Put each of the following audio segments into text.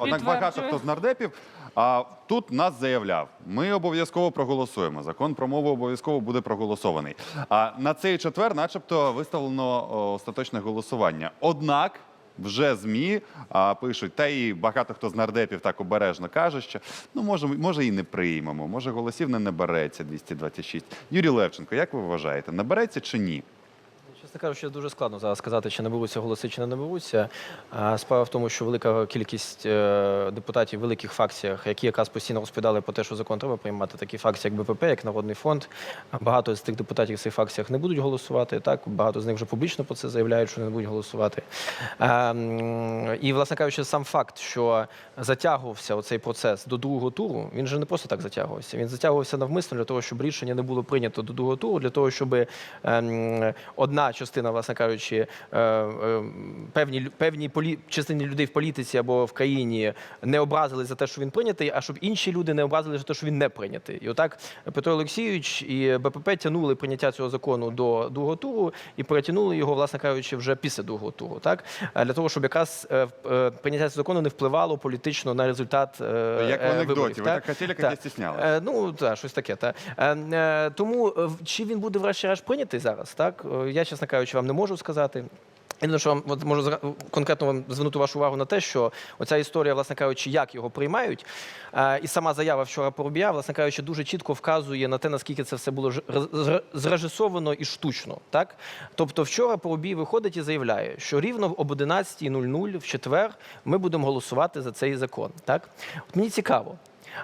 однак багато хто з нардепів а, тут нас заявляв, ми обов'язково проголосуємо. Закон про мову обов'язково буде проголосований. А на цей четвер, начебто, виставлено остаточне голосування. Однак. Вже змі а, пишуть, та і багато хто з нардепів так обережно каже, що ну може, може і не приймемо, може голосів не набереться 226. Юрій Левченко, як ви вважаєте, набереться чи ні? Чесно кажучи, дуже складно зараз сказати, чи наберуться голоси, чи не наберуться. Справа в тому, що велика кількість е, депутатів в великих фракціях, які якраз постійно розповідали про те, що закон треба приймати, такі фракції, як БПП, як Народний фронт. а Багато з тих депутатів в цих фракціях не будуть голосувати. Так, багато з них вже публічно про це заявляють, що не будуть голосувати. І, власне кажучи, сам факт, що затягувався оцей процес до другого туру, він же не просто так затягувався. Він затягувався навмисно для того, щоб рішення не було прийнято до другого туру, для того, щоб ем, одна частина, власне кажучи, е, е, певні, певні полі, частині людей в політиці або в країні не образили за те, що він прийнятий, а щоб інші люди не образили за те, що він не прийнятий. І отак Петро Олексійович і БПП тягнули прийняття цього закону до другого туру і перетягнули його, власне кажучи, вже після другого туру. Так Е, для того, щоб якраз прийняття цього закону не впливало політично на результат Як в анекдоті, ви так? хотіли, як стіснялися. Е, Ну, так, щось таке. Та. Тому чи він буде врешті-решт прийнятий зараз, так? Я, чесно кажучи, вам не можу сказати. Єдине, що вам от можу конкретно вам звернути вашу увагу на те, що оця історія, власне кажучи, як його приймають, і сама заява вчора Поробія, власне кажучи, дуже чітко вказує на те, наскільки це все було зрежисовано і штучно. Так? Тобто, вчора Поробій виходить і заявляє, що рівно об 11.00 в четвер ми будемо голосувати за цей закон. Так? От мені цікаво.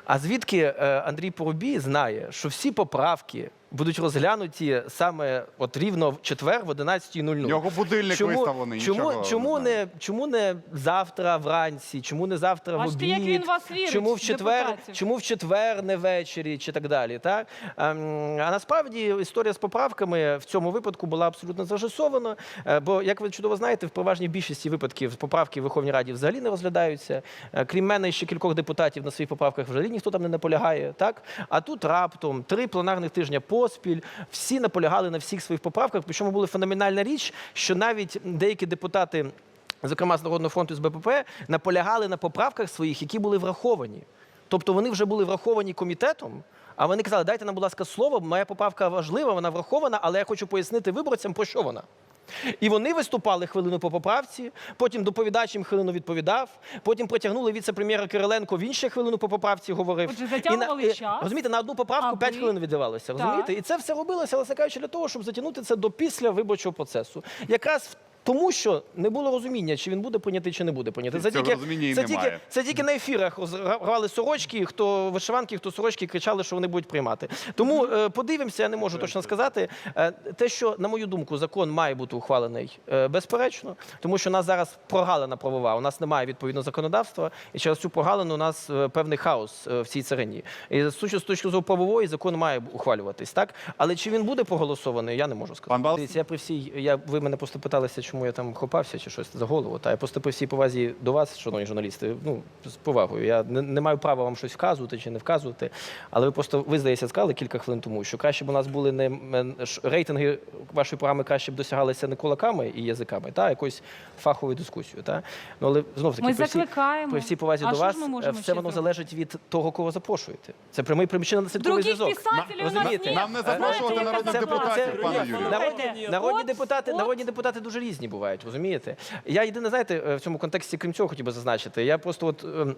А звідки е, Андрій Поробій знає, що всі поправки будуть розглянуті саме от рівно в четвер в 11.00? Його будильник виставлений, Чому, нічого чому, не не, чому не завтра вранці, чому не завтра в Бачите, обід? як він в вас вірить, чому в в четвер, депутатів. чому в четвер не ввечері, чи так далі? Так? Ем, А насправді історія з поправками в цьому випадку була абсолютно зажасована. Е, Бо, як ви чудово знаєте, в переважній більшості випадків поправки в Верховній Раді взагалі не розглядаються. Е, Крім мене, ще кількох депутатів на своїх поправках взагалі ніхто там не наполягає. Так? А тут раптом три пленарних тижня поспіль всі наполягали на всіх своїх поправках. Причому була феноменальна річ, що навіть деякі депутати. Зокрема, з Народного фронту з БПП наполягали на поправках своїх, які були враховані. Тобто вони вже були враховані комітетом, а вони казали, дайте нам, будь ласка, слово, моя поправка важлива, вона врахована, але я хочу пояснити виборцям, про що вона. І вони виступали хвилину по поправці, потім доповідач їм хвилину відповідав, потім притягнули віце-прем'єра Кириленко, він ще хвилину по поправці говорив. Отже, затягували І на- час, Розумієте, на одну поправку аби- 5 хвилин віддавалося. Розумієте? І це все робилося, але кажучи, для того, щоб затягнути це до після виборчого процесу. Якраз в- тому, що не було розуміння, чи він буде прийнятий, чи не буде прийнятий. Це тільки, це, тільки, це тільки на ефірах рвали сорочки, хто вишиванки, хто сорочки кричали, що вони будуть приймати. Тому е, подивимося, я не можу точно сказати. Е, те, що, на мою думку, закон має бути ухвалений е, безперечно, тому що у нас зараз прогалина правова, у нас немає відповідного законодавства, і через цю прогалину у нас е, певний хаос е, в цій царині. І з точки- зору правової закон має ухвалюватись, так? Але чи він буде проголосований, я не можу сказати. Пан? Дивіться, я при всій, я, ви мене просто питалися, чому я там хопався чи щось за голову. Та я просто при всій повазі до вас, шановні журналісти, ну з повагою. Я не, не маю права вам щось вказувати чи не вказувати. Але ви просто ви здається сказали кілька хвилин тому, що краще б у нас були не рейтинги вашої програми краще б досягалися не кулаками і язиками, та якоюсь фаховою дискусією. Та ну але знов таки Ми при всій, закликаємо. при всій повазі А до вас е, все воно залежить від того, кого запрошуєте. Це прямий причинно наслідковий Других зв'язок. Нам не запрошувати народних депутатів, пане Юрію. Народні, депутати, народні депутати дуже різні бувають, розумієте? Я єдине, знаєте, е, в цьому контексті, крім цього, хотів би зазначити. Я просто от. ем,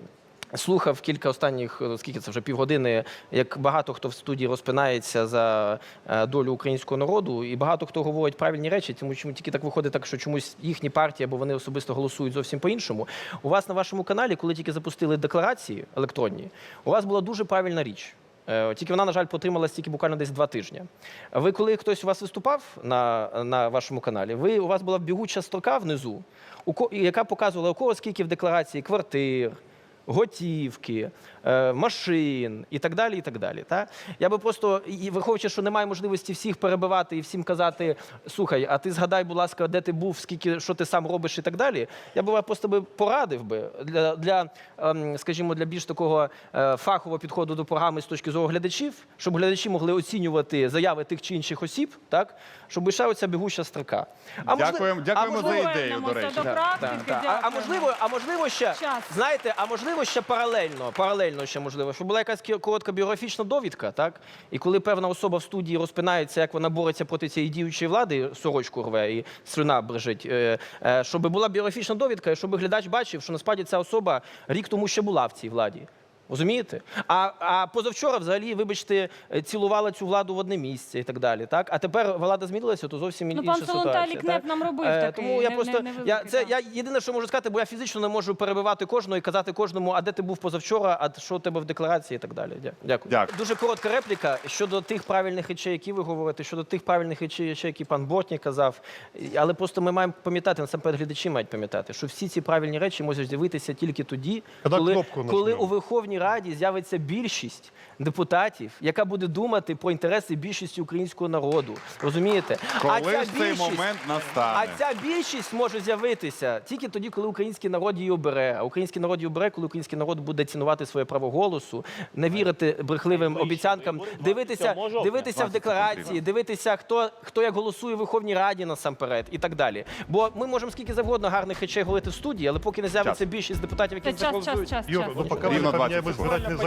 Слухав кілька останніх, е, скільки це вже півгодини, як багато хто в студії розпинається за е, долю українського народу, і багато хто говорить правильні речі, тому чому тільки так виходить, так що чомусь їхні партії або вони особисто голосують зовсім по-іншому. У вас на вашому каналі, коли тільки запустили декларації електронні, у вас була дуже правильна річ. Е, Тільки вона, на жаль, потрималась тільки буквально десь два тижні. Ви, коли хтось у вас виступав на, на вашому каналі, ви, у вас була бігуча строка внизу, яка показувала, у кого скільки в декларації квартир, готівки, е, машин і так далі. І так далі. Та? Я би просто, і враховуючи, що немає можливості всіх перебивати і всім казати: слухай, а ти згадай, будь ласка, де ти був, скільки що ти сам робиш і так далі. Я би просто би порадив би для, для ем, скажімо, для більш такого е, фахового підходу до програми з точки зору глядачів, щоб глядачі могли оцінювати заяви тих чи інших осіб, так щоб лише оця бігуща строка. А можли- Дякуємо, а дякуємо за ідею, до речі. до Так, практики, так, так. А, а можливо, а можливо ще Час. знаєте, а можливо ще паралельно, паралельно ще можливо, щоб була якась коротка біографічна довідка, так? І коли певна особа в студії розпинається, як вона бореться проти цієї діючої влади, сорочку рве і слюна брежить, е, е, щоб була біографічна довідка, і щоб глядач бачив, що насправді ця особа рік тому ще була в цій владі. Розумієте? А, а позавчора, взагалі, вибачте, е, цілувала цю владу в одне місце і так далі. Так? А тепер влада змінилася, то зовсім Ну, інша пан ситуація. Солонталій так? Кнеп нам робив Е, такий Тому я не- просто не- я, це я єдине, що можу сказати, бо я фізично не можу перебивати кожного і казати кожному, а де ти був позавчора, а що у тебе в декларації і так далі. Дякую. Дякую. Дуже коротка репліка щодо тих правильних речей, які ви говорите, щодо тих правильних речей, які пан Бортній казав. Але просто ми маємо пам'ятати, насамперед глядачі мають пам'ятати, що всі ці правильні речі можуть з'явитися тільки тоді, Коли коли, у Верховній Раді з'явиться більшість депутатів, яка буде думати про інтереси більшості українського народу. Розумієте? Коли ця ж цей момент настане? а ця більшість може з'явитися тільки тоді, коли український народ її обере. А український народ її обере, коли український народ буде цінувати своє право голосу, не вірити брехливим обіцянкам, дивитися, дивитися в декларації, дивитися, хто, хто як голосує в Верховній Раді насамперед і так далі. Бо ми можемо скільки завгодно гарних речей говорити в студії, але поки не з'явиться більшість депутатів, які за час, час, час, Юр, ну пока Рівно мы 20 поменяем секунд. избирательный закон,